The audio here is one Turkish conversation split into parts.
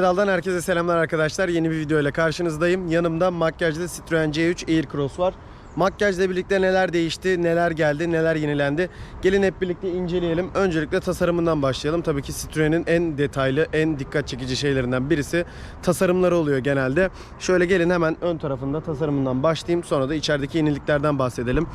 3 pedaldan herkese selamlar arkadaşlar. Yeni bir video ile karşınızdayım. Yanımda makyajlı Citroen C3 Aircross var. Makyajla birlikte neler değişti, neler geldi, neler yenilendi. Gelin hep birlikte inceleyelim. Öncelikle tasarımından başlayalım. Tabii ki Citroen'in en detaylı, en dikkat çekici şeylerinden birisi tasarımları oluyor genelde. Şöyle gelin hemen ön tarafında tasarımından başlayayım. Sonra da içerideki yeniliklerden bahsedelim.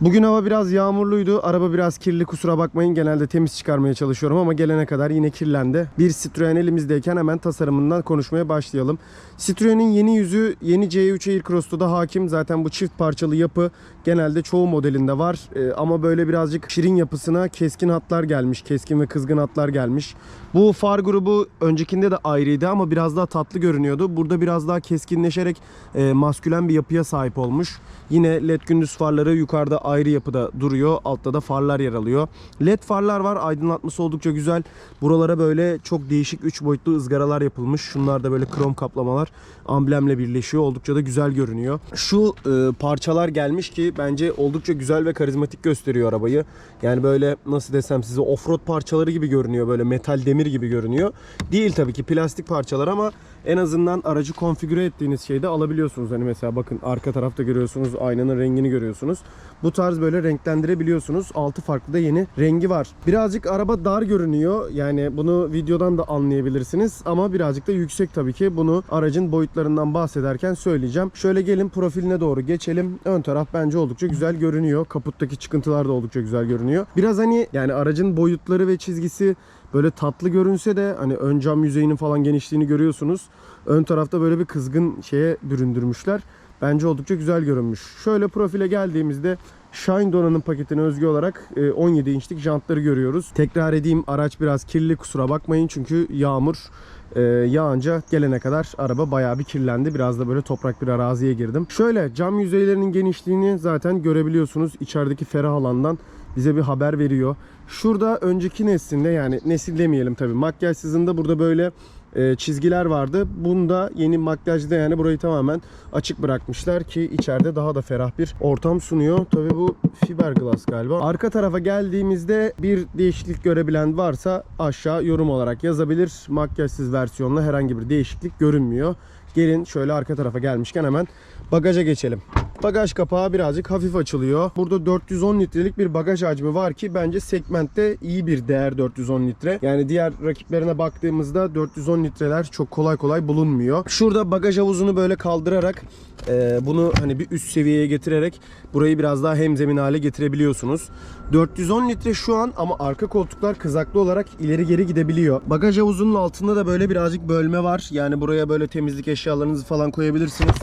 Bugün hava biraz yağmurluydu. Araba biraz kirli kusura bakmayın. Genelde temiz çıkarmaya çalışıyorum ama gelene kadar yine kirlendi. Bir Citroen elimizdeyken hemen tasarımından konuşmaya başlayalım. Citroen'in yeni yüzü yeni C3 Aircross'ta da hakim. Zaten bu çift parçalı yapı genelde çoğu modelinde var. Ee, ama böyle birazcık şirin yapısına keskin hatlar gelmiş. Keskin ve kızgın hatlar gelmiş. Bu far grubu öncekinde de ayrıydı ama biraz daha tatlı görünüyordu. Burada biraz daha keskinleşerek e, maskülen bir yapıya sahip olmuş. Yine led gündüz farları yukarıda ayrı yapıda duruyor. Altta da farlar yer alıyor. Led farlar var. Aydınlatması oldukça güzel. Buralara böyle çok değişik 3 boyutlu ızgaralar yapılmış. Şunlar da böyle krom kaplamalar. Amblemle birleşiyor. Oldukça da güzel görünüyor. Şu e, parçalar gelmiş ki bence oldukça güzel ve karizmatik gösteriyor arabayı. Yani böyle nasıl desem size offroad parçaları gibi görünüyor. Böyle metal demir gibi görünüyor. Değil tabii ki plastik parçalar ama en azından aracı konfigüre ettiğiniz şeyde alabiliyorsunuz. Hani mesela bakın arka tarafta görüyorsunuz aynanın rengini görüyorsunuz. Bu tarz böyle renklendirebiliyorsunuz. 6 farklı da yeni rengi var. Birazcık araba dar görünüyor. Yani bunu videodan da anlayabilirsiniz. Ama birazcık da yüksek tabii ki. Bunu aracın boyutlarından bahsederken söyleyeceğim. Şöyle gelin profiline doğru geçelim. Ön taraf bence oldukça güzel görünüyor. Kaputtaki çıkıntılar da oldukça güzel görünüyor. Biraz hani yani aracın boyutları ve çizgisi böyle tatlı görünse de hani ön cam yüzeyinin falan genişliğini görüyorsunuz. Ön tarafta böyle bir kızgın şeye büründürmüşler. Bence oldukça güzel görünmüş. Şöyle profile geldiğimizde Shine donanım paketine özgü olarak e, 17 inçlik jantları görüyoruz. Tekrar edeyim araç biraz kirli kusura bakmayın çünkü yağmur e, yağınca gelene kadar araba bayağı bir kirlendi. Biraz da böyle toprak bir araziye girdim. Şöyle cam yüzeylerinin genişliğini zaten görebiliyorsunuz. İçerideki ferah alandan bize bir haber veriyor. Şurada önceki neslinde yani nesil demeyelim tabii makyajsızında burada böyle e, çizgiler vardı. Bunda yeni makyajda yani burayı tamamen açık bırakmışlar ki içeride daha da ferah bir ortam sunuyor. Tabii bu fiberglass galiba. Arka tarafa geldiğimizde bir değişiklik görebilen varsa aşağı yorum olarak yazabilir. Makyajsız versiyonla herhangi bir değişiklik görünmüyor. Gelin şöyle arka tarafa gelmişken hemen bagaja geçelim. Bagaj kapağı birazcık hafif açılıyor. Burada 410 litrelik bir bagaj hacmi var ki bence segmentte iyi bir değer 410 litre. Yani diğer rakiplerine baktığımızda 410 litreler çok kolay kolay bulunmuyor. Şurada bagaj havuzunu böyle kaldırarak e, bunu hani bir üst seviyeye getirerek burayı biraz daha hemzemin hale getirebiliyorsunuz. 410 litre şu an ama arka koltuklar kızaklı olarak ileri geri gidebiliyor. Bagaj havuzunun altında da böyle birazcık bölme var. Yani buraya böyle temizlik eşyalarınızı falan koyabilirsiniz.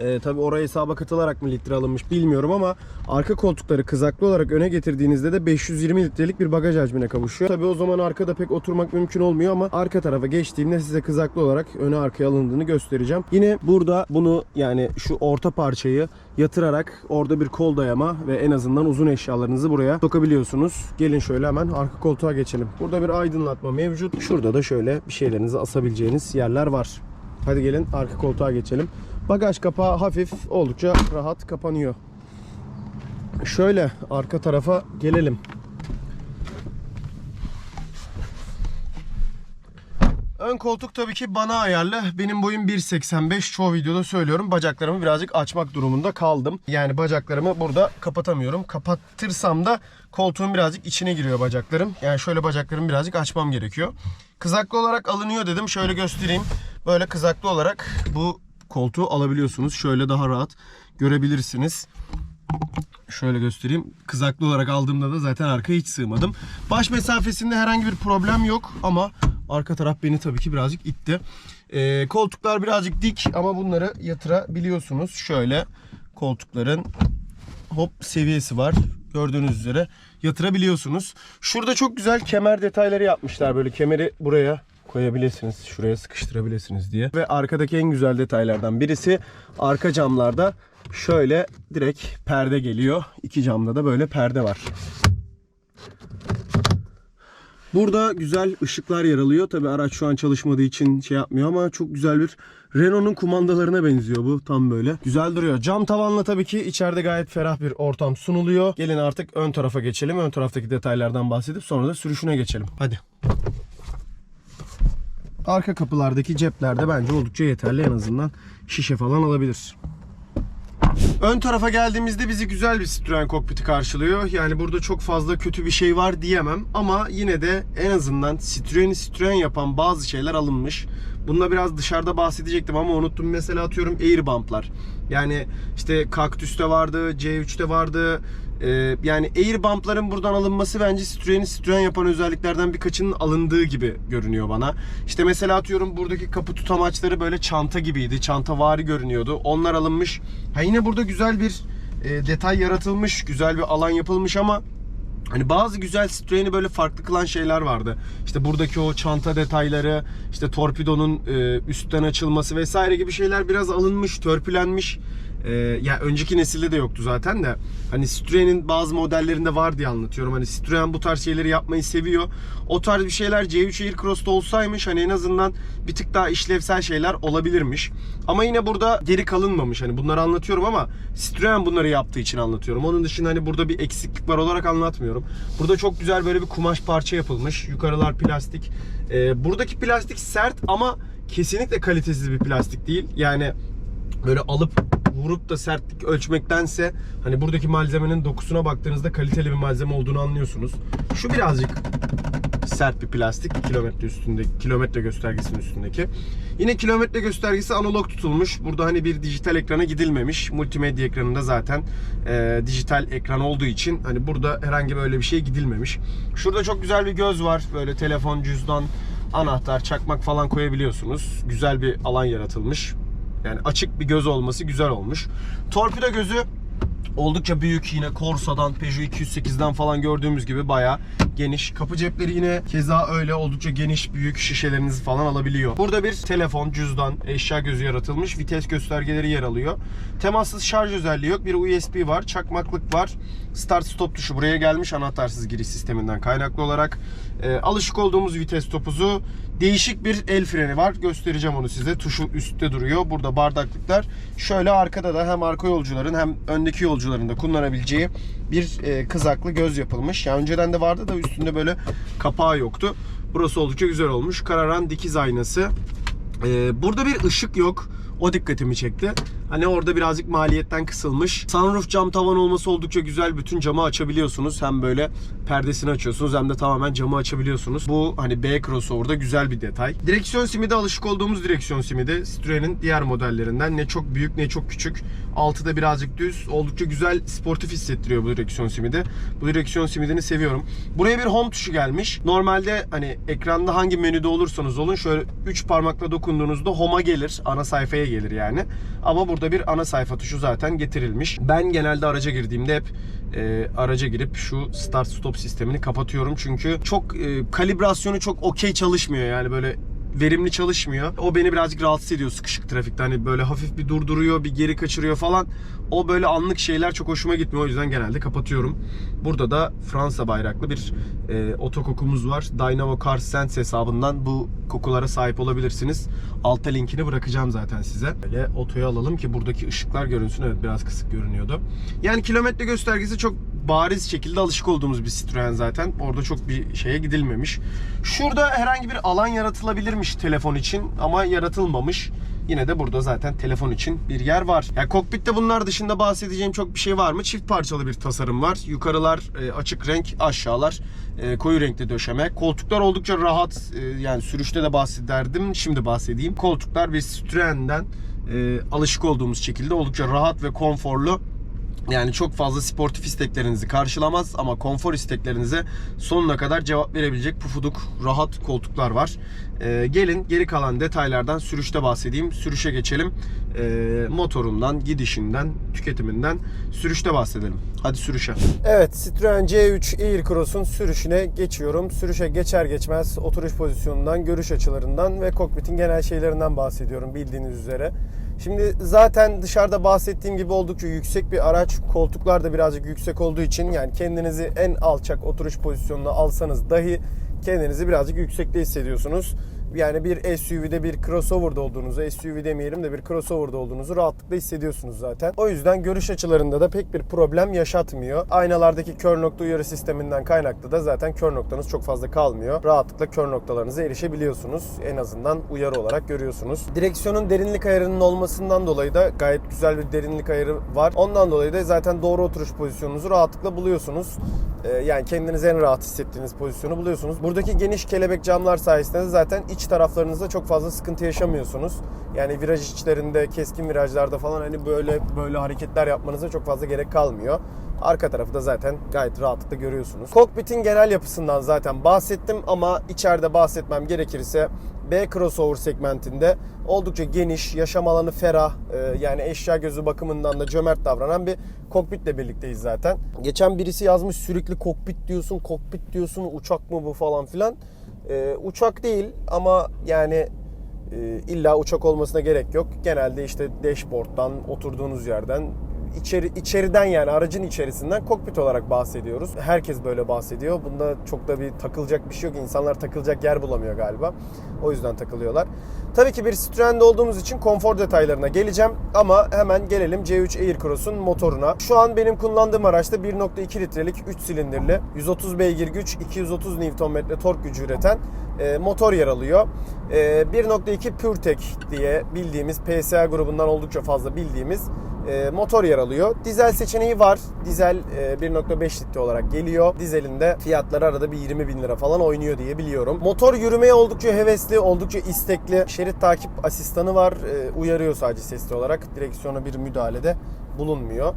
Ee, tabii oraya hesaba katılarak mı litre alınmış bilmiyorum ama arka koltukları kızaklı olarak öne getirdiğinizde de 520 litrelik bir bagaj hacmine kavuşuyor. Tabii o zaman arkada pek oturmak mümkün olmuyor ama arka tarafa geçtiğimde size kızaklı olarak öne arkaya alındığını göstereceğim. Yine burada bunu yani şu orta parçayı yatırarak orada bir kol dayama ve en azından uzun eşyalarınızı buraya sokabiliyorsunuz. Gelin şöyle hemen arka koltuğa geçelim. Burada bir aydınlatma mevcut. Şurada da şöyle bir şeylerinizi asabileceğiniz yerler var. Hadi gelin arka koltuğa geçelim. Bagaj kapağı hafif oldukça rahat kapanıyor. Şöyle arka tarafa gelelim. Ön koltuk tabii ki bana ayarlı. Benim boyum 1.85. Çoğu videoda söylüyorum. Bacaklarımı birazcık açmak durumunda kaldım. Yani bacaklarımı burada kapatamıyorum. Kapatırsam da koltuğun birazcık içine giriyor bacaklarım. Yani şöyle bacaklarımı birazcık açmam gerekiyor. Kızaklı olarak alınıyor dedim. Şöyle göstereyim. Böyle kızaklı olarak bu koltuğu alabiliyorsunuz. Şöyle daha rahat görebilirsiniz. Şöyle göstereyim. Kızaklı olarak aldığımda da zaten arkaya hiç sığmadım. Baş mesafesinde herhangi bir problem yok ama arka taraf beni tabii ki birazcık itti. Ee, koltuklar birazcık dik ama bunları yatırabiliyorsunuz. Şöyle koltukların hop seviyesi var. Gördüğünüz üzere yatırabiliyorsunuz. Şurada çok güzel kemer detayları yapmışlar. Böyle kemeri buraya koyabilirsiniz. Şuraya sıkıştırabilirsiniz diye. Ve arkadaki en güzel detaylardan birisi arka camlarda şöyle direkt perde geliyor. İki camda da böyle perde var. Burada güzel ışıklar yer alıyor. Tabi araç şu an çalışmadığı için şey yapmıyor ama çok güzel bir Renault'un kumandalarına benziyor bu tam böyle. Güzel duruyor. Cam tavanla tabii ki içeride gayet ferah bir ortam sunuluyor. Gelin artık ön tarafa geçelim. Ön taraftaki detaylardan bahsedip sonra da sürüşüne geçelim. Hadi. Arka kapılardaki ceplerde bence oldukça yeterli en azından şişe falan alabilir. Ön tarafa geldiğimizde bizi güzel bir Citroen kokpiti karşılıyor. Yani burada çok fazla kötü bir şey var diyemem ama yine de en azından Citroen'i Citroen yapan bazı şeyler alınmış. Bununla biraz dışarıda bahsedecektim ama unuttum. Mesela atıyorum air bump'lar. Yani işte Cactus'te vardı, C3'te vardı. Ee, yani air bump'ların buradan alınması bence Citroen'i Citroen yapan özelliklerden birkaçının alındığı gibi görünüyor bana. İşte mesela atıyorum buradaki kapı tutamaçları böyle çanta gibiydi. Çanta vari görünüyordu. Onlar alınmış. Ha yine burada güzel bir e, detay yaratılmış. Güzel bir alan yapılmış ama Hani bazı güzel Citroen'i böyle farklı kılan şeyler vardı. İşte buradaki o çanta detayları, işte torpidonun e, üstten açılması vesaire gibi şeyler biraz alınmış, törpülenmiş. E, ya önceki nesilde de yoktu zaten de. Hani Citroen'in bazı modellerinde var diye anlatıyorum. Hani Citroen bu tarz şeyleri yapmayı seviyor. O tarz bir şeyler C3 Aircross'ta olsaymış hani en azından bir tık daha işlevsel şeyler olabilirmiş. Ama yine burada geri kalınmamış. Hani bunları anlatıyorum ama Citroen bunları yaptığı için anlatıyorum. Onun dışında hani burada bir eksiklik var olarak anlatmıyorum. Burada çok güzel böyle bir kumaş parça yapılmış. Yukarılar plastik. Ee, buradaki plastik sert ama kesinlikle kalitesiz bir plastik değil. Yani böyle alıp vurup da sertlik ölçmektense hani buradaki malzemenin dokusuna baktığınızda kaliteli bir malzeme olduğunu anlıyorsunuz. Şu birazcık sert bir plastik kilometre üstünde kilometre göstergesinin üstündeki. Yine kilometre göstergesi analog tutulmuş. Burada hani bir dijital ekrana gidilmemiş. Multimedya ekranında zaten e, dijital ekran olduğu için hani burada herhangi böyle bir şey gidilmemiş. Şurada çok güzel bir göz var. Böyle telefon, cüzdan, anahtar, çakmak falan koyabiliyorsunuz. Güzel bir alan yaratılmış. Yani açık bir göz olması güzel olmuş. Torpido gözü oldukça büyük yine Corsa'dan, Peugeot 208'den falan gördüğümüz gibi bayağı geniş. Kapı cepleri yine keza öyle oldukça geniş, büyük şişelerinizi falan alabiliyor. Burada bir telefon, cüzdan, eşya gözü yaratılmış. Vites göstergeleri yer alıyor. Temassız şarj özelliği yok. Bir USB var, çakmaklık var. Start stop tuşu buraya gelmiş anahtarsız giriş sisteminden kaynaklı olarak. Ee, alışık olduğumuz vites topuzu. Değişik bir el freni var. Göstereceğim onu size. Tuşu üstte duruyor. Burada bardaklıklar. Şöyle arkada da hem arka yolcuların hem öndeki yolcuların da kullanabileceği bir e, kızaklı göz yapılmış. Yani önceden de vardı da üstünde böyle kapağı yoktu. Burası oldukça güzel olmuş. Kararan dikiz aynası. Ee, burada bir ışık yok. O dikkatimi çekti. Hani orada birazcık maliyetten kısılmış. Sunroof cam tavan olması oldukça güzel. Bütün camı açabiliyorsunuz. Hem böyle perdesini açıyorsunuz hem de tamamen camı açabiliyorsunuz. Bu hani B crossover'da güzel bir detay. Direksiyon simi de alışık olduğumuz direksiyon simi de Citroen'in diğer modellerinden. Ne çok büyük ne çok küçük. Altı da birazcık düz. Oldukça güzel sportif hissettiriyor bu direksiyon simidi. Bu direksiyon simidini seviyorum. Buraya bir home tuşu gelmiş. Normalde hani ekranda hangi menüde olursanız olun şöyle 3 parmakla dokunduğunuzda home'a gelir. Ana sayfaya gelir yani. Ama burada bir ana sayfa tuşu zaten getirilmiş. Ben genelde araca girdiğimde hep e, araca girip şu start stop sistemini kapatıyorum. Çünkü çok e, kalibrasyonu çok okey çalışmıyor yani böyle verimli çalışmıyor. O beni birazcık rahatsız ediyor sıkışık trafikte. Hani böyle hafif bir durduruyor, bir geri kaçırıyor falan. O böyle anlık şeyler çok hoşuma gitmiyor. O yüzden genelde kapatıyorum. Burada da Fransa bayraklı bir e, otokokumuz var. Dynamo Car Sense hesabından bu kokulara sahip olabilirsiniz. Altta linkini bırakacağım zaten size. Böyle otoya alalım ki buradaki ışıklar görünsün. Evet biraz kısık görünüyordu. Yani kilometre göstergesi çok bariz şekilde alışık olduğumuz bir Citroen zaten. Orada çok bir şeye gidilmemiş. Şurada herhangi bir alan yaratılabilirmiş telefon için ama yaratılmamış. Yine de burada zaten telefon için bir yer var. Yani kokpitte bunlar dışında bahsedeceğim çok bir şey var mı? Çift parçalı bir tasarım var. Yukarılar e, açık renk, aşağılar e, koyu renkli döşeme. Koltuklar oldukça rahat. E, yani sürüşte de bahsederdim. Şimdi bahsedeyim. Koltuklar bir Citroen'den alışık olduğumuz şekilde oldukça rahat ve konforlu. Yani çok fazla sportif isteklerinizi karşılamaz ama konfor isteklerinize sonuna kadar cevap verebilecek pufuduk, rahat koltuklar var. Ee, gelin geri kalan detaylardan sürüşte bahsedeyim. Sürüşe geçelim. Ee, motorundan, gidişinden, tüketiminden sürüşte bahsedelim. Hadi sürüşe. Evet Citroen C3 Aircross'un sürüşüne geçiyorum. Sürüşe geçer geçmez oturuş pozisyonundan, görüş açılarından ve kokpitin genel şeylerinden bahsediyorum bildiğiniz üzere. Şimdi zaten dışarıda bahsettiğim gibi oldukça yüksek bir araç. Koltuklar da birazcık yüksek olduğu için yani kendinizi en alçak oturuş pozisyonuna alsanız dahi kendinizi birazcık yüksekte hissediyorsunuz. Yani bir SUV'de bir crossover'da olduğunuzu, SUV demeyelim de bir crossover'da olduğunuzu rahatlıkla hissediyorsunuz zaten. O yüzden görüş açılarında da pek bir problem yaşatmıyor. Aynalardaki kör nokta uyarı sisteminden kaynaklı da zaten kör noktanız çok fazla kalmıyor. Rahatlıkla kör noktalarınıza erişebiliyorsunuz. En azından uyarı olarak görüyorsunuz. Direksiyonun derinlik ayarının olmasından dolayı da gayet güzel bir derinlik ayarı var. Ondan dolayı da zaten doğru oturuş pozisyonunuzu rahatlıkla buluyorsunuz. Ee, Yani kendinizi en rahat hissettiğiniz pozisyonu buluyorsunuz. Buradaki geniş kelebek camlar sayesinde de zaten iç taraflarınızda çok fazla sıkıntı yaşamıyorsunuz. Yani viraj içlerinde, keskin virajlarda falan hani böyle böyle hareketler yapmanıza çok fazla gerek kalmıyor. Arka tarafı da zaten gayet rahatlıkla görüyorsunuz. Kokpitin genel yapısından zaten bahsettim ama içeride bahsetmem gerekirse B crossover segmentinde oldukça geniş, yaşam alanı ferah, e, yani eşya gözü bakımından da cömert davranan bir kokpitle birlikteyiz zaten. Geçen birisi yazmış sürekli kokpit diyorsun, kokpit diyorsun, uçak mı bu falan filan. E, uçak değil ama yani e, illa uçak olmasına gerek yok. Genelde işte dashboard'dan, oturduğunuz yerden içeri içeriden yani aracın içerisinden kokpit olarak bahsediyoruz. Herkes böyle bahsediyor. Bunda çok da bir takılacak bir şey yok. İnsanlar takılacak yer bulamıyor galiba. O yüzden takılıyorlar. Tabii ki bir Citroen'de olduğumuz için konfor detaylarına geleceğim ama hemen gelelim C3 Aircross'un motoruna. Şu an benim kullandığım araçta 1.2 litrelik 3 silindirli 130 beygir güç, 230 Nm tork gücü üreten e, motor yer alıyor. E, 1.2 PureTech diye bildiğimiz PSA grubundan oldukça fazla bildiğimiz e, motor yer alıyor. Dizel seçeneği var. Dizel e, 1.5 litre olarak geliyor. Dizelinde fiyatları arada bir 20 bin lira falan oynuyor diye biliyorum. Motor yürümeye oldukça hevesli, oldukça istekli. Şerit takip asistanı var. E, uyarıyor sadece sesli olarak. Direksiyona bir müdahalede bulunmuyor.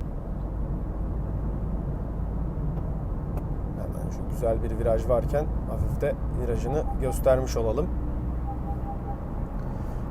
Hemen şu güzel bir viraj varken hafif de virajını göstermiş olalım.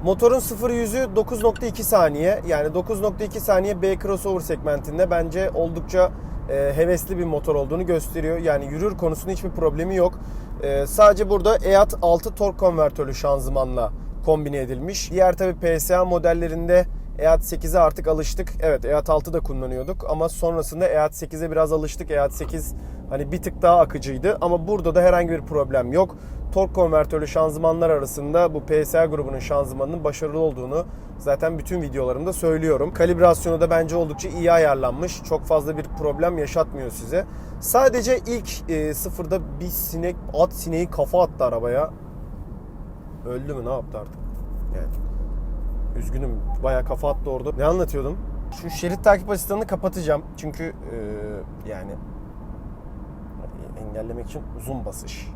Motorun 0 yüzü 9.2 saniye. Yani 9.2 saniye B crossover segmentinde bence oldukça e, hevesli bir motor olduğunu gösteriyor. Yani yürür konusunda hiçbir problemi yok. E, sadece burada EAT 6 tork konvertörlü şanzımanla kombine edilmiş. Diğer tabi PSA modellerinde EAT 8'e artık alıştık. Evet EAT 6 da kullanıyorduk ama sonrasında EAT 8'e biraz alıştık. EAT 8 hani bir tık daha akıcıydı ama burada da herhangi bir problem yok. Tork konvertörlü şanzımanlar arasında bu PSA grubunun şanzımanının başarılı olduğunu zaten bütün videolarımda söylüyorum. Kalibrasyonu da bence oldukça iyi ayarlanmış. Çok fazla bir problem yaşatmıyor size. Sadece ilk e, sıfırda bir sinek, at sineği kafa attı arabaya. Öldü mü ne yaptı artık? Yani üzgünüm bayağı kafa attı orada. Ne anlatıyordum? Şu şerit takip asistanını kapatacağım. Çünkü e, yani engellemek için uzun basış.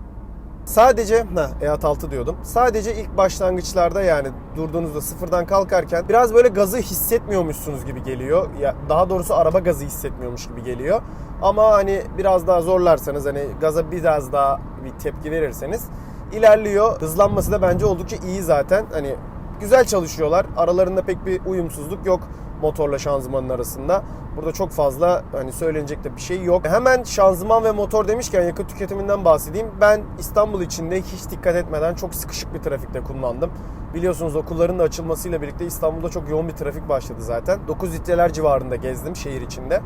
Sadece, ha, EAT 6 diyordum. Sadece ilk başlangıçlarda yani durduğunuzda sıfırdan kalkarken biraz böyle gazı hissetmiyormuşsunuz gibi geliyor. Ya daha doğrusu araba gazı hissetmiyormuş gibi geliyor. Ama hani biraz daha zorlarsanız hani gaza biraz daha bir tepki verirseniz ilerliyor. Hızlanması da bence oldukça iyi zaten. Hani güzel çalışıyorlar. Aralarında pek bir uyumsuzluk yok motorla şanzımanın arasında. Burada çok fazla hani söylenecek de bir şey yok. Hemen şanzıman ve motor demişken yakıt tüketiminden bahsedeyim. Ben İstanbul içinde hiç dikkat etmeden çok sıkışık bir trafikte kullandım. Biliyorsunuz okulların da açılmasıyla birlikte İstanbul'da çok yoğun bir trafik başladı zaten. 9 litreler civarında gezdim şehir içinde.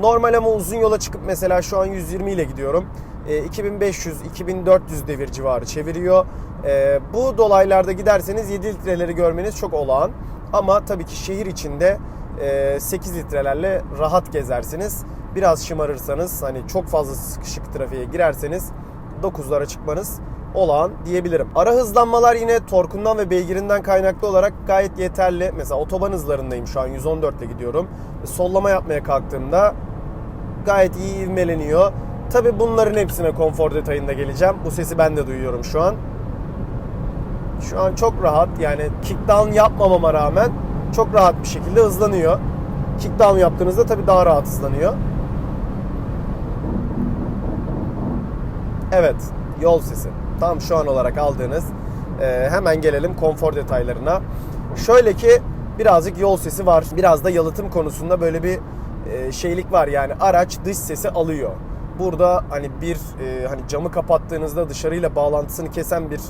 Normal ama uzun yola çıkıp mesela şu an 120 ile gidiyorum. 2500-2400 devir civarı çeviriyor. E, bu dolaylarda giderseniz 7 litreleri görmeniz çok olağan. Ama tabii ki şehir içinde 8 litrelerle rahat gezersiniz. Biraz şımarırsanız hani çok fazla sıkışık trafiğe girerseniz 9'lara çıkmanız olağan diyebilirim. Ara hızlanmalar yine torkundan ve beygirinden kaynaklı olarak gayet yeterli. Mesela otoban hızlarındayım şu an 114 ile gidiyorum. Sollama yapmaya kalktığımda gayet iyi ivmeleniyor. Tabi bunların hepsine konfor detayında geleceğim. Bu sesi ben de duyuyorum şu an. Şu an çok rahat yani kickdown yapmamama rağmen çok rahat bir şekilde hızlanıyor. Kickdown yaptığınızda tabii daha rahat hızlanıyor. Evet, yol sesi. Tam şu an olarak aldığınız. Ee, hemen gelelim konfor detaylarına. Şöyle ki birazcık yol sesi var. Biraz da yalıtım konusunda böyle bir e, şeylik var. Yani araç dış sesi alıyor. Burada hani bir e, hani camı kapattığınızda dışarıyla bağlantısını kesen bir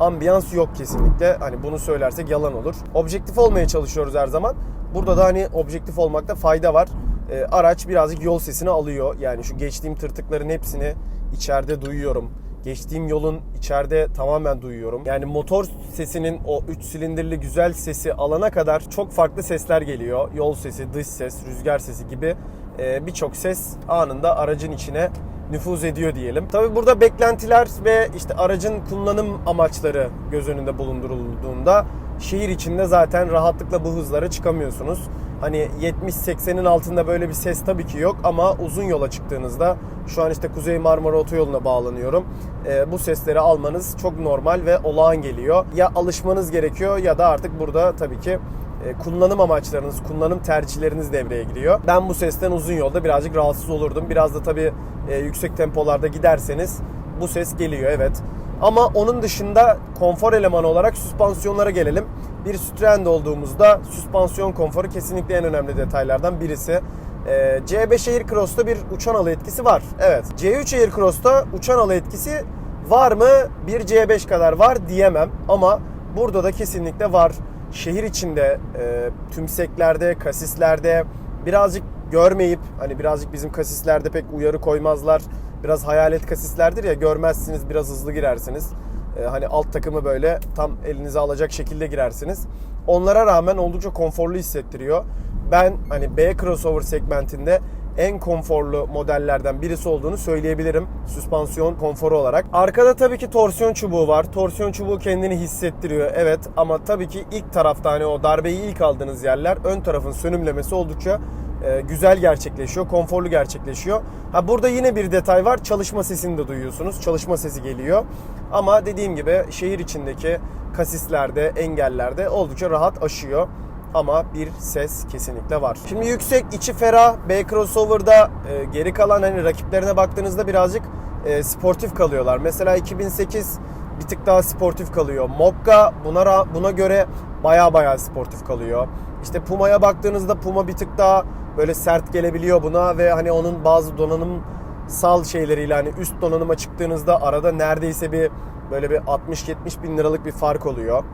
ambiyans yok kesinlikle. Hani bunu söylersek yalan olur. Objektif olmaya çalışıyoruz her zaman. Burada da hani objektif olmakta fayda var. E, araç birazcık yol sesini alıyor. Yani şu geçtiğim tırtıkların hepsini içeride duyuyorum. Geçtiğim yolun içeride tamamen duyuyorum. Yani motor sesinin o 3 silindirli güzel sesi alana kadar çok farklı sesler geliyor. Yol sesi, dış ses, rüzgar sesi gibi e, birçok ses anında aracın içine nüfuz ediyor diyelim. Tabi burada beklentiler ve işte aracın kullanım amaçları göz önünde bulundurulduğunda şehir içinde zaten rahatlıkla bu hızlara çıkamıyorsunuz. Hani 70-80'in altında böyle bir ses tabii ki yok ama uzun yola çıktığınızda şu an işte Kuzey Marmara Otoyolu'na bağlanıyorum. Ee, bu sesleri almanız çok normal ve olağan geliyor. Ya alışmanız gerekiyor ya da artık burada tabii ki e, kullanım amaçlarınız, kullanım tercihleriniz devreye giriyor. Ben bu sesten uzun yolda birazcık rahatsız olurdum. Biraz da tabii e, yüksek tempolarda giderseniz bu ses geliyor evet. Ama onun dışında konfor elemanı olarak süspansiyonlara gelelim. Bir Citroen'de olduğumuzda süspansiyon konforu kesinlikle en önemli detaylardan birisi. Ee, C5 Aircross'ta bir uçan alı etkisi var. Evet. C3 Aircross'ta uçan alı etkisi var mı? Bir C5 kadar var diyemem ama burada da kesinlikle var. Şehir içinde e, tümseklerde, kasislerde birazcık görmeyip hani birazcık bizim kasislerde pek uyarı koymazlar. Biraz hayalet kasislerdir ya görmezsiniz biraz hızlı girersiniz. Ee, hani alt takımı böyle tam elinize alacak şekilde girersiniz. Onlara rağmen oldukça konforlu hissettiriyor. Ben hani B crossover segmentinde en konforlu modellerden birisi olduğunu söyleyebilirim. Süspansiyon konforu olarak. Arkada tabii ki torsiyon çubuğu var. Torsiyon çubuğu kendini hissettiriyor. Evet ama tabii ki ilk tarafta hani o darbeyi ilk aldığınız yerler ön tarafın sönümlemesi oldukça e, güzel gerçekleşiyor, konforlu gerçekleşiyor. Ha burada yine bir detay var. Çalışma sesini de duyuyorsunuz. Çalışma sesi geliyor. Ama dediğim gibi şehir içindeki kasislerde, engellerde oldukça rahat aşıyor. Ama bir ses kesinlikle var. Şimdi yüksek, içi ferah, B crossover'da e, geri kalan hani rakiplerine baktığınızda birazcık e, sportif kalıyorlar. Mesela 2008 bir tık daha sportif kalıyor. Mokka buna buna göre baya baya sportif kalıyor. İşte Puma'ya baktığınızda Puma bir tık daha böyle sert gelebiliyor buna ve hani onun bazı donanımsal şeyleriyle hani üst donanıma çıktığınızda arada neredeyse bir böyle bir 60-70 bin liralık bir fark oluyor.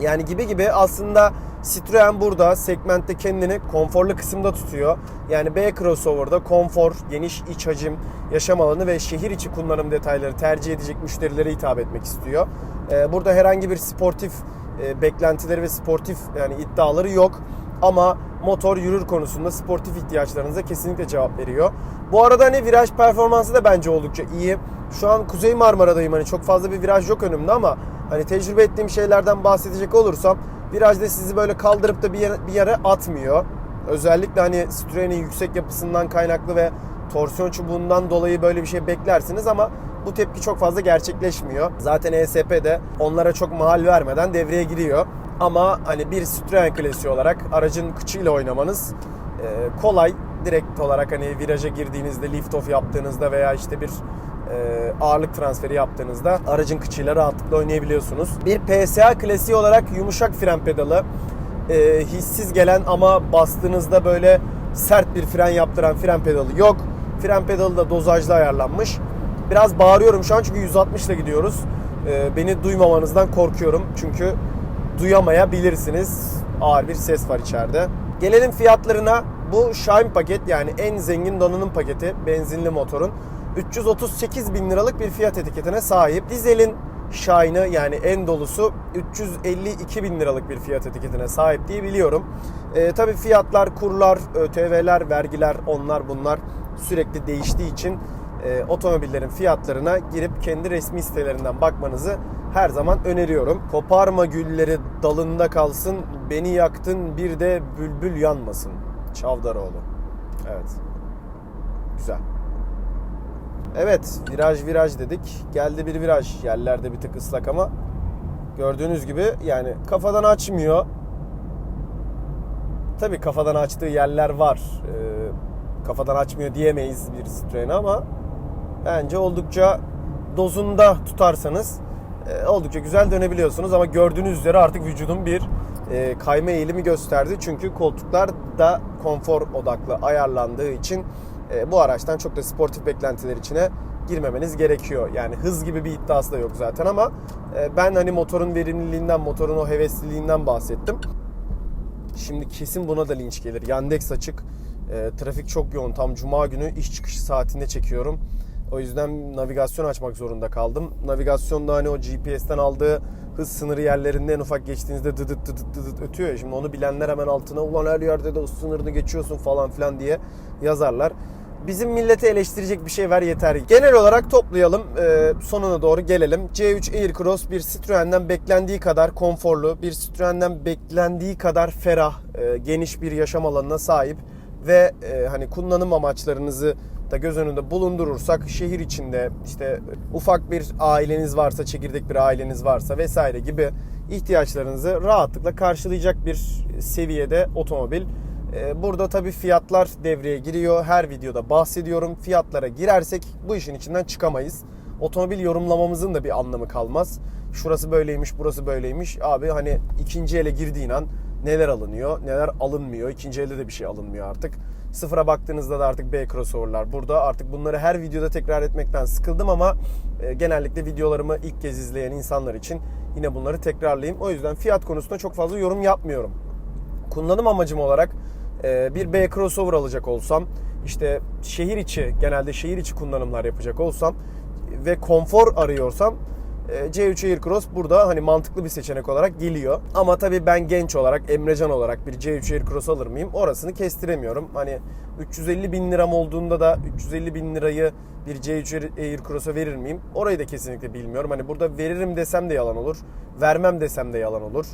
Yani gibi gibi aslında Citroen burada segmentte kendini konforlu kısımda tutuyor. Yani B crossover'da konfor, geniş iç hacim, yaşam alanı ve şehir içi kullanım detayları tercih edecek müşterilere hitap etmek istiyor. Ee, Burada herhangi bir sportif e, beklentileri ve sportif yani iddiaları yok. Ama motor yürür konusunda sportif ihtiyaçlarınıza kesinlikle cevap veriyor. Bu arada hani viraj performansı da bence oldukça iyi. Şu an Kuzey Marmara'dayım hani çok fazla bir viraj yok önümde ama hani tecrübe ettiğim şeylerden bahsedecek olursam virajda sizi böyle kaldırıp da bir yere, bir yere atmıyor. Özellikle hani Citroen'in yüksek yapısından kaynaklı ve torsiyon çubuğundan dolayı böyle bir şey beklersiniz ama bu tepki çok fazla gerçekleşmiyor. Zaten ESP de onlara çok mahal vermeden devreye giriyor. Ama hani bir Citroen klasiği olarak aracın kıçıyla oynamanız e, kolay. Direkt olarak hani viraja girdiğinizde, lift off yaptığınızda veya işte bir e, ağırlık transferi yaptığınızda aracın kıçıyla rahatlıkla oynayabiliyorsunuz. Bir PSA klasiği olarak yumuşak fren pedalı. E, hissiz gelen ama bastığınızda böyle sert bir fren yaptıran fren pedalı yok. Fren pedalı da dozajlı ayarlanmış. Biraz bağırıyorum şu an çünkü 160 ile gidiyoruz. E, beni duymamanızdan korkuyorum çünkü duyamayabilirsiniz. Ağır bir ses var içeride. Gelelim fiyatlarına. Bu Shine paket yani en zengin donanım paketi benzinli motorun 338 bin liralık bir fiyat etiketine sahip. Dizelin Shine'ı yani en dolusu 352 bin liralık bir fiyat etiketine sahip diye biliyorum. E, tabii fiyatlar, kurlar, ÖTV'ler, vergiler onlar bunlar sürekli değiştiği için e, otomobillerin fiyatlarına girip kendi resmi sitelerinden bakmanızı her zaman öneriyorum. Koparma gülleri dalında kalsın, beni yaktın bir de bülbül yanmasın. Çavdaroğlu. Evet. Güzel. Evet, viraj viraj dedik. Geldi bir viraj. Yerlerde bir tık ıslak ama gördüğünüz gibi yani kafadan açmıyor. Tabii kafadan açtığı yerler var. Ee, kafadan açmıyor diyemeyiz bir Citroen'e ama bence oldukça dozunda tutarsanız e, oldukça güzel dönebiliyorsunuz ama gördüğünüz üzere artık vücudun bir e, kayma eğilimi gösterdi. Çünkü koltuklar da konfor odaklı ayarlandığı için e, bu araçtan çok da sportif beklentiler içine girmemeniz gerekiyor. Yani hız gibi bir iddiası da yok zaten ama e, ben hani motorun verimliliğinden, motorun o hevesliliğinden bahsettim. Şimdi kesin buna da linç gelir. Yandex açık. E, trafik çok yoğun. Tam cuma günü iş çıkışı saatinde çekiyorum. O yüzden navigasyon açmak zorunda kaldım. Navigasyonda hani o GPS'ten aldığı hız sınırı yerlerinde en ufak geçtiğinizde dıdıt dıdıt dıdıt ötüyor ya. Şimdi onu bilenler hemen altına ulan her yerde de hız sınırını geçiyorsun falan filan diye yazarlar. Bizim milleti eleştirecek bir şey ver yeter. Genel olarak toplayalım. Ee, sonuna doğru gelelim. C3 Aircross bir Citroen'den beklendiği kadar konforlu, bir Citroen'den beklendiği kadar ferah, e, geniş bir yaşam alanına sahip ve e, hani kullanım amaçlarınızı da göz önünde bulundurursak şehir içinde işte ufak bir aileniz varsa, çekirdek bir aileniz varsa vesaire gibi ihtiyaçlarınızı rahatlıkla karşılayacak bir seviyede otomobil. Ee, Burada tabii fiyatlar devreye giriyor. Her videoda bahsediyorum. Fiyatlara girersek bu işin içinden çıkamayız. Otomobil yorumlamamızın da bir anlamı kalmaz. Şurası böyleymiş, burası böyleymiş. Abi hani ikinci ele girdiğin an neler alınıyor, neler alınmıyor. İkinci elde de bir şey alınmıyor artık. Sıfıra baktığınızda da artık B crossover'lar burada. Artık bunları her videoda tekrar etmekten sıkıldım ama e, genellikle videolarımı ilk kez izleyen insanlar için yine bunları tekrarlayayım. O yüzden fiyat konusunda çok fazla yorum yapmıyorum kullanım amacım olarak e, bir B crossover alacak olsam işte şehir içi genelde şehir içi kullanımlar yapacak olsam ve konfor arıyorsam C3 Aircross burada hani mantıklı bir seçenek olarak geliyor. Ama tabii ben genç olarak, Emrecan olarak bir C3 Aircross alır mıyım? Orasını kestiremiyorum. Hani 350 bin liram olduğunda da 350 bin lirayı bir C3 Aircross'a verir miyim? Orayı da kesinlikle bilmiyorum. Hani burada veririm desem de yalan olur. Vermem desem de yalan olur.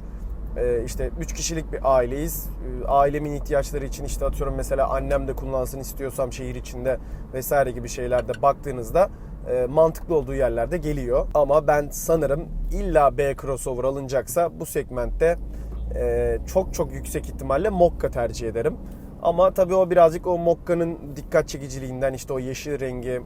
Ee, işte 3 kişilik bir aileyiz. Ee, Ailemin ihtiyaçları için işte atıyorum mesela annem de kullansın istiyorsam şehir içinde vesaire gibi şeylerde baktığınızda e, mantıklı olduğu yerlerde geliyor. Ama ben sanırım illa B crossover alınacaksa bu segmentte e, çok çok yüksek ihtimalle Mokka tercih ederim. Ama tabii o birazcık o Mokka'nın dikkat çekiciliğinden işte o yeşil rengi,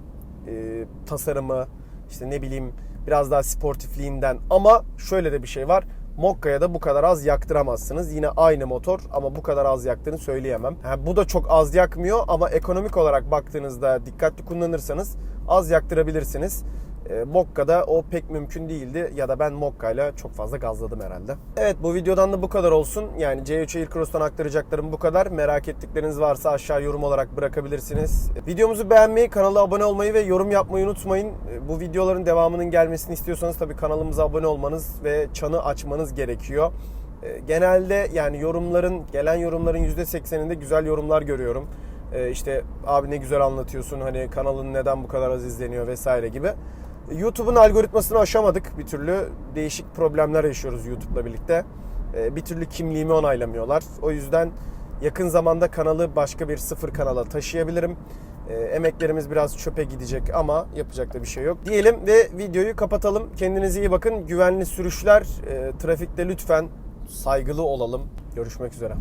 e, tasarımı, işte ne bileyim biraz daha sportifliğinden. Ama şöyle de bir şey var. Mokka'ya da bu kadar az yaktıramazsınız. Yine aynı motor ama bu kadar az yaktığını söyleyemem. Ha, bu da çok az yakmıyor ama ekonomik olarak baktığınızda dikkatli kullanırsanız az yaktırabilirsiniz. E, Mokka'da o pek mümkün değildi ya da ben Mokka'yla çok fazla gazladım herhalde. Evet bu videodan da bu kadar olsun. Yani C3 Aircross'tan aktaracaklarım bu kadar. Merak ettikleriniz varsa aşağı yorum olarak bırakabilirsiniz. Videomuzu beğenmeyi, kanala abone olmayı ve yorum yapmayı unutmayın. E, Bu videoların devamının gelmesini istiyorsanız tabii kanalımıza abone olmanız ve çanı açmanız gerekiyor. E, Genelde yani yorumların, gelen yorumların %80'inde güzel yorumlar görüyorum. E, işte abi ne güzel anlatıyorsun hani kanalın neden bu kadar az izleniyor vesaire gibi. YouTube'un algoritmasını aşamadık bir türlü. Değişik problemler yaşıyoruz YouTube'la birlikte. Ee, Bir türlü kimliğimi onaylamıyorlar. O yüzden yakın zamanda kanalı başka bir sıfır kanala taşıyabilirim. Ee, Emeklerimiz biraz çöpe gidecek ama yapacak da bir şey yok. Diyelim ve videoyu kapatalım. Kendinize iyi bakın. Güvenli sürüşler. Ee, Trafikte lütfen saygılı olalım. Görüşmek üzere.